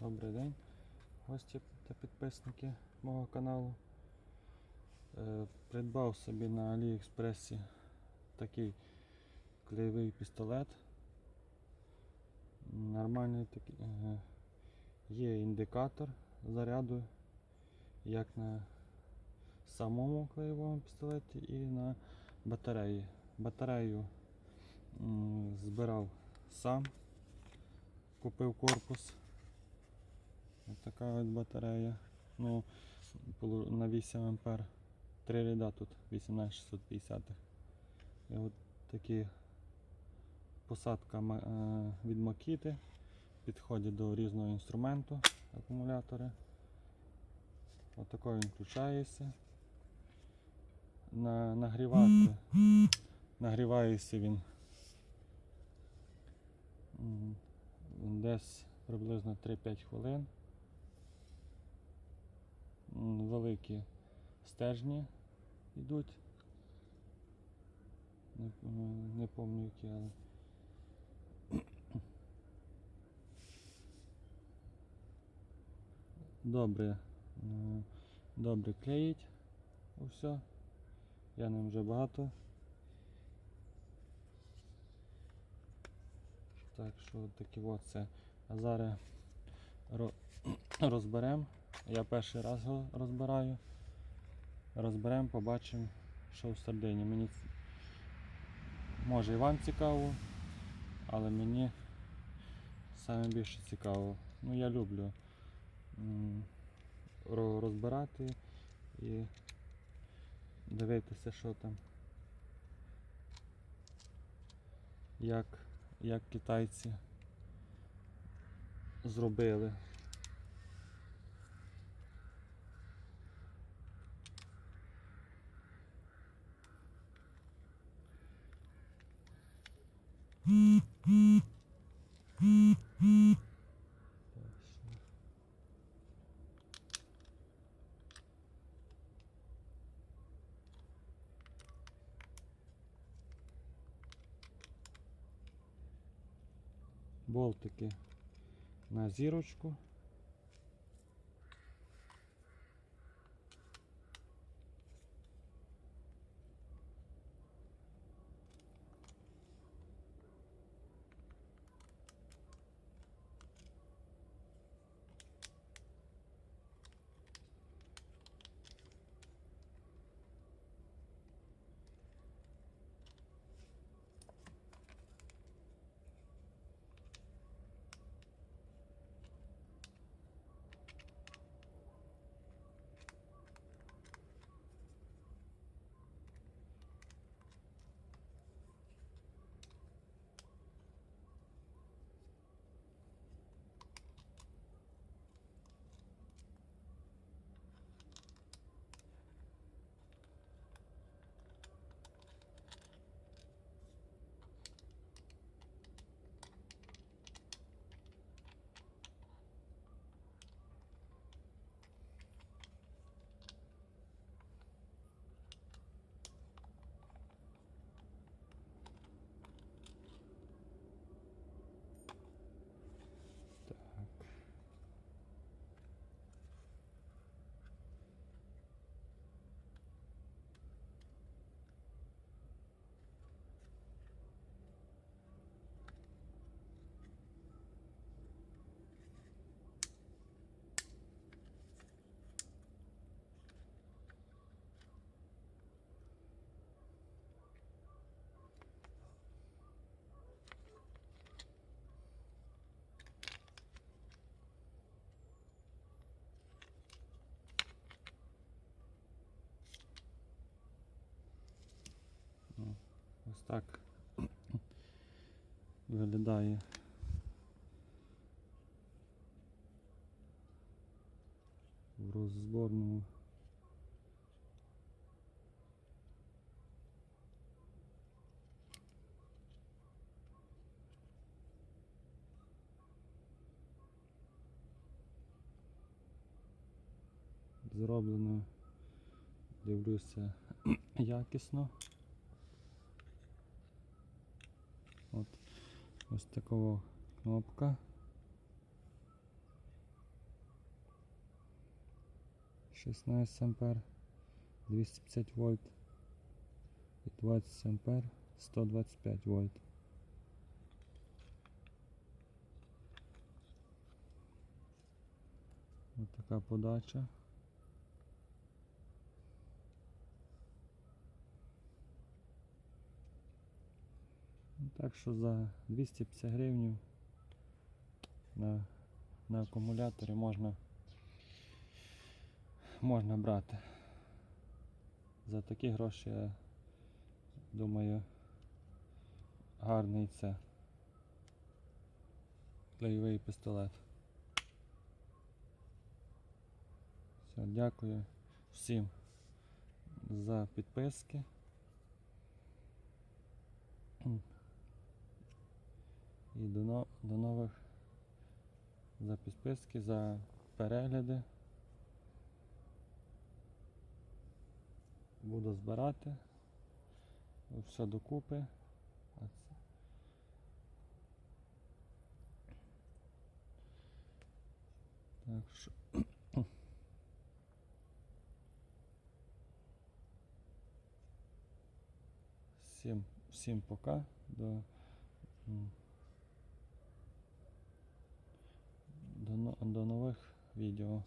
Добрий день, гості та підписники мого каналу. Е, придбав собі на Аліекспресі такий клеєвий пістолет. Нормальний такий. е, Є індикатор заряду, як на самому клеєвому пістолеті і на батареї. Батарею збирав сам, купив корпус. Ось така от батарея. Ну, на 8 ампер. Три ряда тут 18650. І от такі посадка е, від Makita. Підходить до різного інструменту акумулятори. Отако він включається. На, нагрівати. Нагрівається він десь приблизно 3-5 хвилин. Великі стержні йдуть. Не, не пам'ятаю які, але. Добре, добре клеїть усе. Я ним вже багато. Так що такі от це. А зараз розберемо. Я перший раз його розбираю. Розберемо, побачимо, що всередині. Мені може і вам цікаво, але мені саме більше цікаво. Ну я люблю розбирати і дивитися, що там. Як, як китайці зробили. Болтики на зірочку. Так. Ну, Ось так виглядає. В розборному. Зроблено, дивлюся, якісно. От. Ось такого кнопка. Шістнадцять ампер, 250 вольт і 20 ампер, 125 вольт. Ось така подача. Так що за 250 гривень на, на акумуляторі можна, можна брати. За такі гроші, я думаю, гарний це клейовий пістолет. Все, дякую всім за підписки. І до, но- до нових за підписки, за перегляди. Буду збирати все докупи. Так що. Всім, всім пока. До, до, до нових відео.